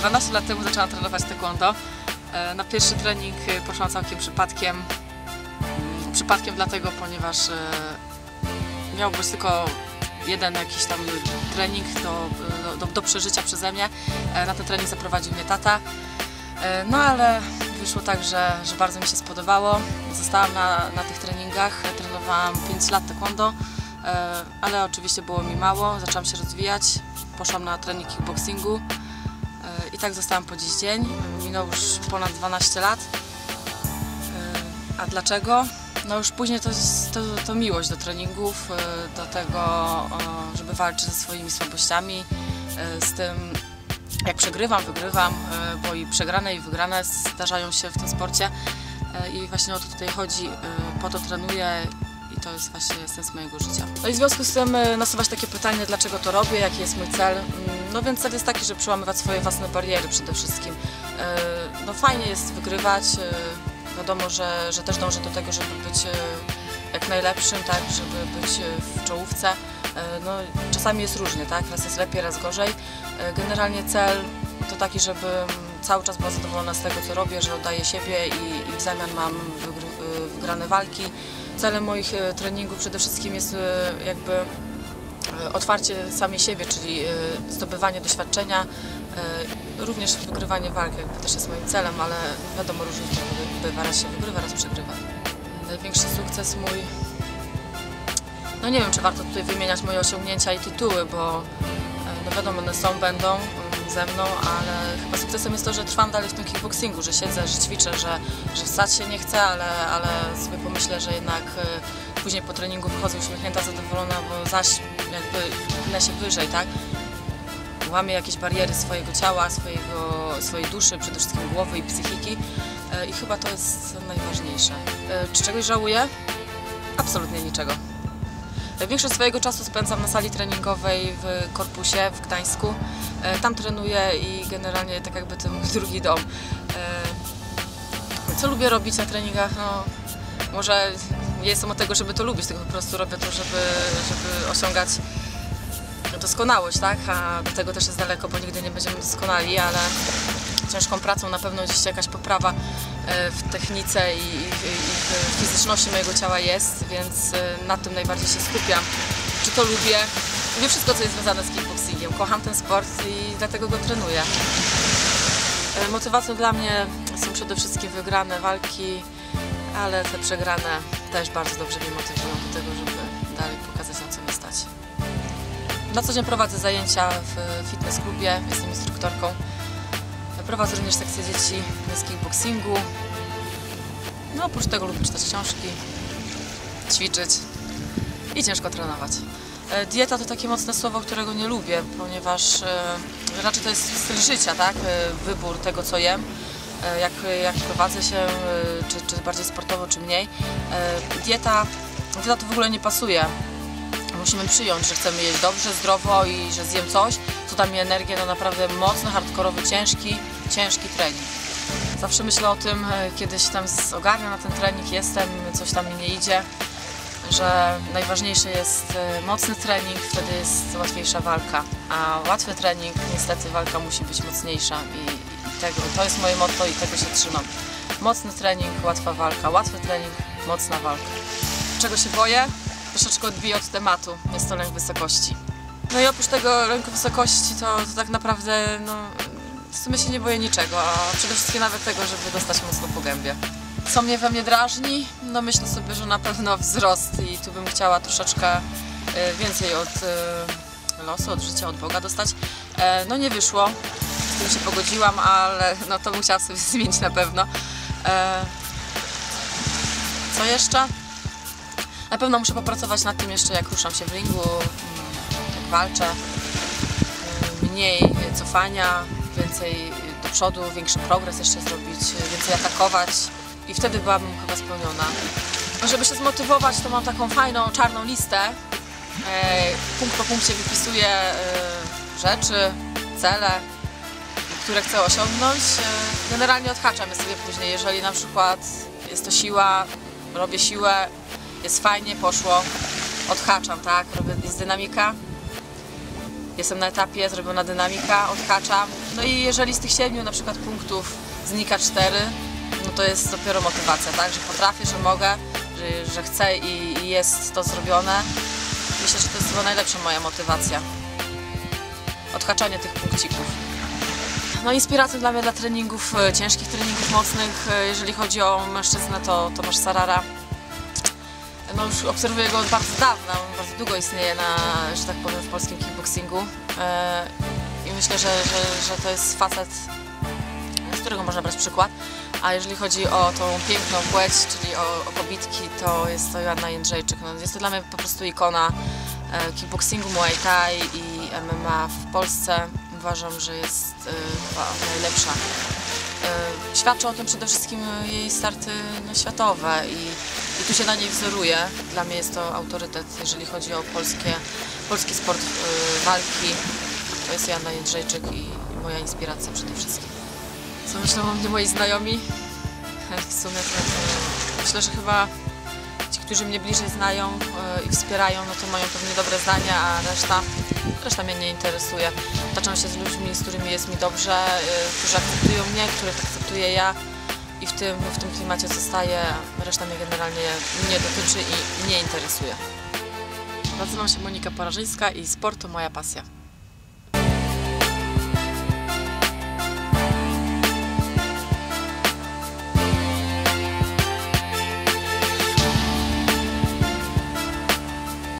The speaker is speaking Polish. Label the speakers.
Speaker 1: 12 lat temu zaczęłam trenować taekwondo. E, Na pierwszy trening e, poszłam całkiem przypadkiem. Przypadkiem dlatego, ponieważ e, miał być tylko jeden jakiś tam trening do, do, do przeżycia przeze mnie. Na ten trening zaprowadził mnie tata. No ale wyszło tak, że, że bardzo mi się spodobało. Zostałam na, na tych treningach, trenowałam 5 lat taekwondo, ale oczywiście było mi mało, zaczęłam się rozwijać. Poszłam na trening kickboxingu tak zostałam po dziś dzień. Minął już ponad 12 lat. E, A dlaczego? No już później to, to, to miłość do treningów, e, do tego, żeby walczyć ze swoimi słabościami, e, z tym jak przegrywam, wygrywam, bo i przegrane i wygrane zdarzają się w tym sporcie i właśnie o to tutaj chodzi, po to trenuję i to jest właśnie sens mojego życia. No i w związku z tym nasuwa się takie pytanie, dlaczego to robię, jaki jest mój cel. Mm, No więc cel jest taki, żeby przełamywać swoje własne bariery przede wszystkim. E, No fajnie jest wygrywać, e, wiadomo, że, że też dążę do tego, żeby być e, jak najlepszym, tak, żeby być w czołówce. No, czasami jest różnie, tak? raz jest lepiej, raz gorzej. Generalnie cel to taki, żebym cały czas była zadowolona z tego, co robię, że oddaję siebie i, i w zamian mam wygr- wygrane walki. Celem moich treningów przede wszystkim jest jakby otwarcie samej siebie, czyli e, zdobywanie doświadczenia, e, również wygrywanie walk jakby też jest moim celem, ale wiadomo różnie to bywa, raz się wygrywa, raz przegrywa. Największy sukces mój, no nie wiem czy warto tutaj wymieniać moje osiągnięcia i tytuły, bo e, no wiadomo one są, będą mm, ze mną, ale chyba sukcesem jest to, że trwam dalej w tym kickboxingu, że siedzę, że ćwiczę, że, że wstać się nie chcę, ale, ale sobie pomyślę, że jednak e, później po treningu wychodzę uśmiechnięta, zadowolona, bo zaś jakby pnę się wyżej, tak? Łamię jakieś bariery swojego ciała, swojego, swojej duszy, przede wszystkim głowy i psychiki e, i chyba to jest najważniejsze. E, Czy czegoś żałuję? Absolutnie niczego. Większość swojego czasu spędzam na sali treningowej w korpusie w Gdańsku. E, Tam trenuję i generalnie tak jakby to mój drugi dom. E, Co lubię robić na treningach? No, może nie jestem od tego, żeby to lubić, tylko po prostu robię to, żeby, żeby osiągać doskonałość, tak? A do tego też jest daleko, bo nigdy nie będziemy doskonali, ale ciężką pracą na pewno gdzieś jakaś poprawa e, w technice i, i, i w fizyczności mojego ciała jest, więc e, na tym najbardziej się skupiam. Czy to lubię? Lubię wszystko, co jest związane z kickboxingiem. Kocham ten sport i dlatego go trenuję. E, Motywacją dla mnie są przede wszystkim wygrane walki, ale te przegrane też bardzo dobrze mnie motywują do tego, żeby dalej pokazać na co mnie stać. Na co dzień prowadzę zajęcia w fitness klubie, jestem instruktorką. Prowadzę również sekcję dzieci z kickboxingu. No oprócz tego lubię czytać książki, ćwiczyć i ciężko trenować. E, Dieta to takie mocne słowo, którego nie lubię, ponieważ e, raczej to jest styl życia, tak? E, Wybór tego, co jem. E, Jak, jak prowadzę się, e, czy, czy bardziej sportowo, czy mniej. E, Dieta, dieta to w ogóle nie pasuje musimy przyjąć, że chcemy jeść dobrze, zdrowo i że zjem coś, co da mi energię na naprawdę mocny, hardkorowy, ciężki, ciężki trening. Zawsze myślę o tym, e, kiedy się tam ogarniam na ten trening, jestem, coś tam mi nie idzie, że najważniejszy jest mocny trening, wtedy jest łatwiejsza walka, a łatwy trening, niestety walka musi być mocniejsza i tego, to jest moje motto i tego się trzymam. Mocny trening, łatwa walka, łatwy trening, mocna walka. Czego się boję? Troszeczkę odbiję od tematu. Jest to lęk wysokości. No i oprócz tego lęku wysokości to, to tak naprawdę no, w sumie się nie boję niczego, a przede wszystkim nawet tego, żeby dostać mocno po gębie. Co mnie we mnie drażni? No myślę sobie, że na pewno wzrost i tu bym chciała troszeczkę e, więcej od e, losu, od życia, od Boga dostać. E, No nie wyszło, tym się pogodziłam, ale no to chciała sobie zmienić na pewno. E, Co jeszcze? Na pewno muszę popracować nad tym jeszcze, jak ruszam się w ringu, mm, jak walczę. Y, Mniej cofania, więcej do przodu, większy progres jeszcze zrobić, więcej atakować i wtedy byłabym chyba spełniona. Żeby się zmotywować, to mam taką fajną czarną listę. E, Punkt po punkcie wypisuję e, rzeczy, cele, które chcę osiągnąć. E, Generalnie odhaczam je sobie później, jeżeli na przykład jest to siła, robię siłę, jest fajnie, poszło, odhaczam, tak, robię, jest dynamika, jestem na etapie, zrobiona dynamika, odhaczam, No i jeżeli z tych siedmiu na przykład punktów znika cztery, no to jest dopiero motywacja, tak? Że potrafię, że mogę, że, że chcę i, i jest to zrobione. Myślę, że to jest chyba najlepsza moja motywacja. Odhaczanie tych punkcików. No inspiracją dla mnie dla treningów, e, ciężkich treningów mocnych, e, jeżeli chodzi o mężczyznę, to Tomasz Sarara. No już obserwuję go od bardzo dawna, on bardzo długo istnieje na, że tak powiem, w polskim kickboxingu. E, I myślę, że, że, że to jest facet, z którego można brać przykład. A jeżeli chodzi o tą piękną płeć, czyli o, o kobitki, to jest to Joanna Jędrzejczyk. No, jest to dla mnie po prostu ikona kickboxingu, Muay Thai i MMA w Polsce. Uważam, że jest e, chyba najlepsza. E, Świadczą o tym przede wszystkim jej starty no, światowe i, i tu się na niej wzoruję. Dla mnie jest to autorytet, jeżeli chodzi o polskie, polski sport e, walki. To jest Joanna Jędrzejczyk i moja inspiracja przede wszystkim. Co myślą o mnie moi znajomi? W sumie to, myślę, że chyba którzy mnie bliżej znają e, i wspierają, no to mają pewnie dobre zdania, a reszta, reszta mnie nie interesuje. Otaczam się z ludźmi, z którymi jest mi dobrze, e, którzy akceptują mnie, których akceptuję ja i w tym, w tym klimacie zostaję. Reszta mnie generalnie nie dotyczy i nie interesuje. Nazywam się Monika Porażyńska i sport to moja pasja.